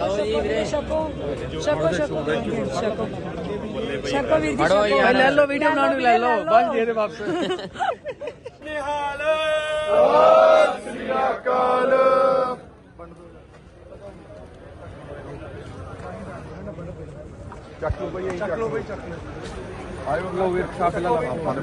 ਛਕੋ ਛਕੋ ਛਕੋ ਛਕੋ। ਛਕੋ ਵੀਰ ਜੀ ਛਕੋ। ਲੈ ਲਓ ਵੀਡੀਓ ਬਣਾਉਣ ਨੂੰ ਲੈ ਲਓ। ਬਸ ਦੇ ਦੇ ਵਾਪਸ। ਚੱਕ ਲਓ ਬਈ ਚੱਕ ਲਓ ਬਈ ਚੱਕ ਲਓ। ਆਇਓ ਲਓ ਵੀਰ ਖਾ ਪਹਿਲਾਂ ਲਾ ਆਪਾਂ ਦੇ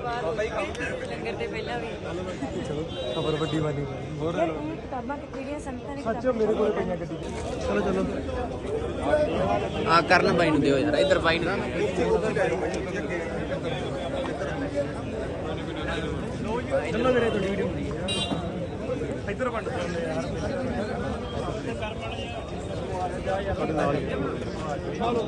ਲੰਗਰ ਦੇ ਪਹਿਲਾਂ ਵੀ ਖਬਰ ਵੱਡੀ ਬਾਨੀ ਹੋਰ ਕਿਤਾਬਾਂ ਕਿਹੜੀਆਂ ਸੰਤਾਂ ਨੇ ਅੱਛਾ ਮੇਰੇ ਕੋਲ ਪਈਆਂ ਗੱਡੀ ਚਲੋ ਚਲੋ। ਆ ਕਰਨ ਬਾਈ ਨੂੰ ਦਿਓ ਯਾਰ ਇੱਧਰ ਬਾਈ ਨੂੰ। ਚਲੋ ਵੀਰੇ ਤੁਹਾਡੀ ਵੀਡੀਓ ਬਣੀ ਇੱਧਰ ਵੰਡ ਯਾਰ